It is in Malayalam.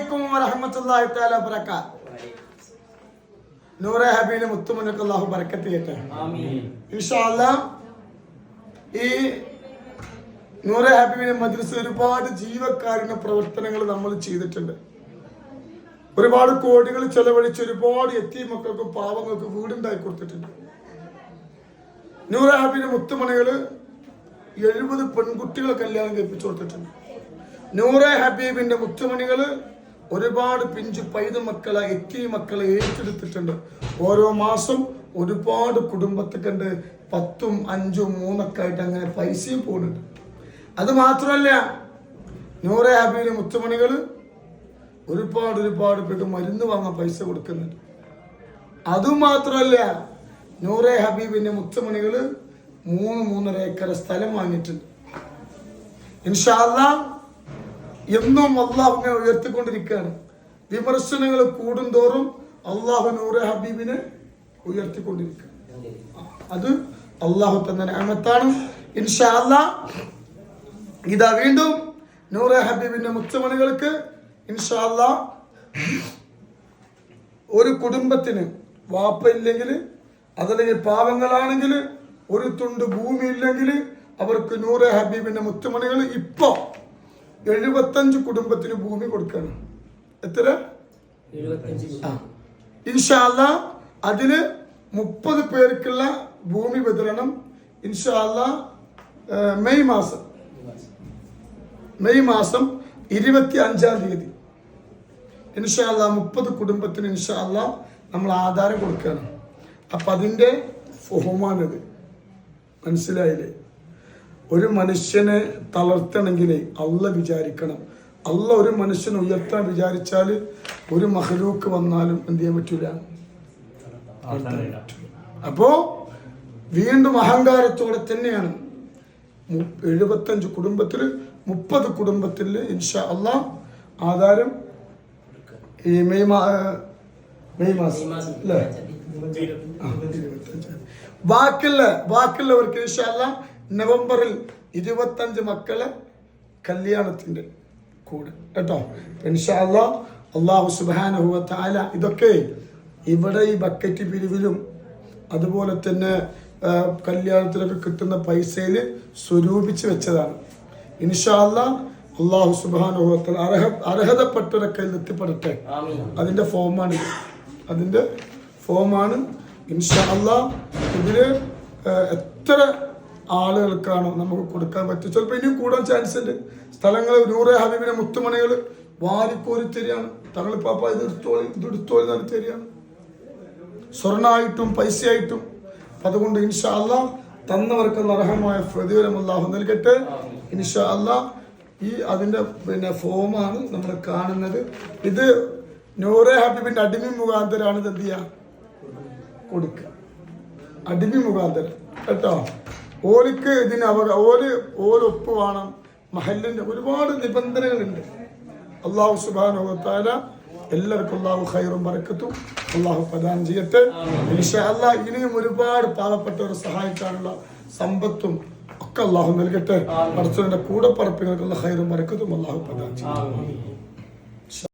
അലൈക്കും തആല നൂറെ ബറക്കത്ത് ചെയ്യട്ടെ ഈ നൂറെ മദ്രസ ഒരുപാട് ജീവക്കാരുണ്യ പ്രവർത്തനങ്ങൾ നമ്മൾ ചെയ്തിട്ടുണ്ട്. ഒരുപാട് കോടികൾ ചെലവഴിച്ച് ഒരുപാട് എത്തി മക്കൾക്ക് പാവങ്ങൾക്ക് വീടുണ്ടാക്കി കൊടുത്തിട്ടുണ്ട്. നൂറെ ഹബീബിന്റെ മുത്തുമണികൾ എഴുപത് പെൺകുട്ടികളെ കല്യാണം കഴിപ്പിച്ചു കൊടുത്തിട്ടുണ്ട്. നൂറെ ഹബീബിന്റെ മുത്തുമണികൾ ഒരുപാട് പിഞ്ചു പൈത മക്കളെ എത്തി മക്കളെ ഏറ്റെടുത്തിട്ടുണ്ട്. ഓരോ മാസം ഒരുപാട് കുടുംബത്തെ കണ്ട് പത്തും അഞ്ചും മൂന്നൊക്കെ ആയിട്ട് അങ്ങനെ പൈസയും പോകുന്നുണ്ട്. അത് മാത്രമല്ല നൂറെ ഹാബിയിൽ മുത്തുമണികൾ ഒരുപാട് ഒരുപാട് പേര് മരുന്ന് വാങ്ങാൻ പൈസ കൊടുക്കുന്നുണ്ട്. അതുമാത്രമല്ല നൂറെ ഹബീബിന്റെ മുത്തുമണികൾ മൂന്ന് മൂന്നര ഏക്കർ സ്ഥലം വാങ്ങിയിട്ടുണ്ട്. ഇൻഷാല്ല എന്നും അള്ളാഹുവിനെ ഉയർത്തിക്കൊണ്ടിരിക്കുകയാണ്. വിമർശനങ്ങൾ കൂടുന്തോറും അള്ളാഹു നൂറെ ഹബീബിനെ ഉയർത്തിക്കൊണ്ടിരിക്കുക അത് അള്ളാഹു തന്ന അമത്താണ് ഇൻഷാല്ല ഇതാ വീണ്ടും നൂറെ ഹബീബിന്റെ മുച്ചമണികൾക്ക് ഇൻഷാല്ല ഒരു കുടുംബത്തിന് വാപ്പ ഇല്ലെങ്കിൽ അതല്ലെങ്കിൽ പാവങ്ങളാണെങ്കിൽ ഒരു തുണ്ട് ഭൂമി ഇല്ലെങ്കിൽ അവർക്ക് നൂറെ ഹബീബിന്റെ മുത്തുമണികൾ ഇപ്പോ എഴുപത്തഞ്ച് കുടുംബത്തിന് ഭൂമി കൊടുക്കണം. എത്ര. ഇൻഷാല്ല അതിൽ മുപ്പത് പേർക്കുള്ള ഭൂമി വിതരണം ഇൻഷാല്ല മെയ് മാസം. മെയ് മാസം ഇരുപത്തി അഞ്ചാം തീയതി. ഇൻഷാല്ല മുപ്പത് കുടുംബത്തിന് ഇൻഷാല്ല നമ്മൾ ആധാരം കൊടുക്കണം. അപ്പൊ അതിന്റെ ബഹുമാനത് മനസ്സിലായില്ലേ? ഒരു മനുഷ്യനെ തളർത്തണമെങ്കിൽ അല്ല വിചാരിക്കണം. അല്ല ഒരു മനുഷ്യനെ ഉയർത്താൻ വിചാരിച്ചാൽ ഒരു മഹലൂക്ക് വന്നാലും എന്ത് ചെയ്യാൻ പറ്റൂല? അപ്പോ വീണ്ടും അഹങ്കാരത്തോടെ തന്നെയാണ്. എഴുപത്തഞ്ച് കുടുംബത്തിൽ മുപ്പത് കുടുംബത്തിൽ ഇൻഷാ അല്ല ആധാരം ഈ മെയ് മെയ് മാസം അല്ലേ. ബാക്കിയുള്ള ബാക്കിയുള്ളവർക്ക് ഇൻഷാ അള്ളാ നവംബറിൽ ഇരുപത്തഞ്ച് മക്കളെ കല്യാണത്തിന്റെ കൂടെ. കേട്ടോ? അള്ളാ അള്ളാഹു സുബാന താല ഇതൊക്കെ ഇവിടെ ഈ ബക്കറ്റ് പിരിവിലും അതുപോലെ തന്നെ കല്യാണത്തിലൊക്കെ കിട്ടുന്ന പൈസയിൽ സ്വരൂപിച്ച് വെച്ചതാണ്. ഇൻഷാല്ല അള്ളാഹു സുബാനുഭവത്തിൽ അർഹ അർഹതപ്പെട്ടവരൊക്കെ കയ്യിൽ എത്തിപ്പെടട്ടെ. അതിന്റെ ഫോമാണ്. അതിന്റെ ഫോമാണ്. ഇൻഷാ അള്ളാ ഇതിൽ എത്ര ആളുകൾക്കാണോ നമുക്ക് കൊടുക്കാൻ പറ്റും. ചിലപ്പോൾ ഇനിയും കൂടാൻ ചാൻസ് ഉണ്ട്. സ്ഥലങ്ങൾ നൂറെ ഹബീബിനെ മുത്തുമണികൾ വാരിക്കോരി തരികയാണ്. പാപ്പ ഇത് എടുത്തോളി ഇത് എടുത്തോളി പറഞ്ഞ് തരികയാണ്. സ്വർണമായിട്ടും പൈസയായിട്ടും. അതുകൊണ്ട് ഇൻഷാ അല്ലാ തന്നവർക്ക് അർഹമായ പ്രതിഫലം അള്ളാഹു നൽകട്ടെ. ഇൻഷാ അല്ലാ ഈ അതിന്റെ പിന്നെ ഫോമാണ് നമ്മൾ കാണുന്നത്. ഇത് നൂറെ ഹബീബിന്റെ അടിമി മുഖാന്തരാണ് ഇത് എന്ത് ചെയ്യുക? കൊടുക്കുക. അടിമി മുഖാന്തരം. കേട്ടോ? ഓലിക്ക് ഇതിന് അവർ ഓൽ ഓലൊപ്പ് വേണം മഹല്ലിന്റെ ഒരുപാട് നിബന്ധനകളുണ്ട്. അള്ളാഹു സുബാനുഭവത്താല എല്ലാവർക്കും അള്ളാഹു ഹൈറും ബറക്കത്തും. അള്ളാഹു പ്രദാനം ചെയ്യട്ടെ. അല്ലാ ഇനിയും ഒരുപാട് പാവപ്പെട്ടവരെ സഹായിക്കാനുള്ള സമ്പത്തും ഒക്കെ അള്ളാഹു നൽകട്ടെ. പടച്ചവന്റെ കൂടെ പറപ്പിങ്ങൾക്കുള്ള ഖൈറും ബറക്കത്തും. അള്ളാഹു പ്രദാനം ചെയ്യട്ടെ.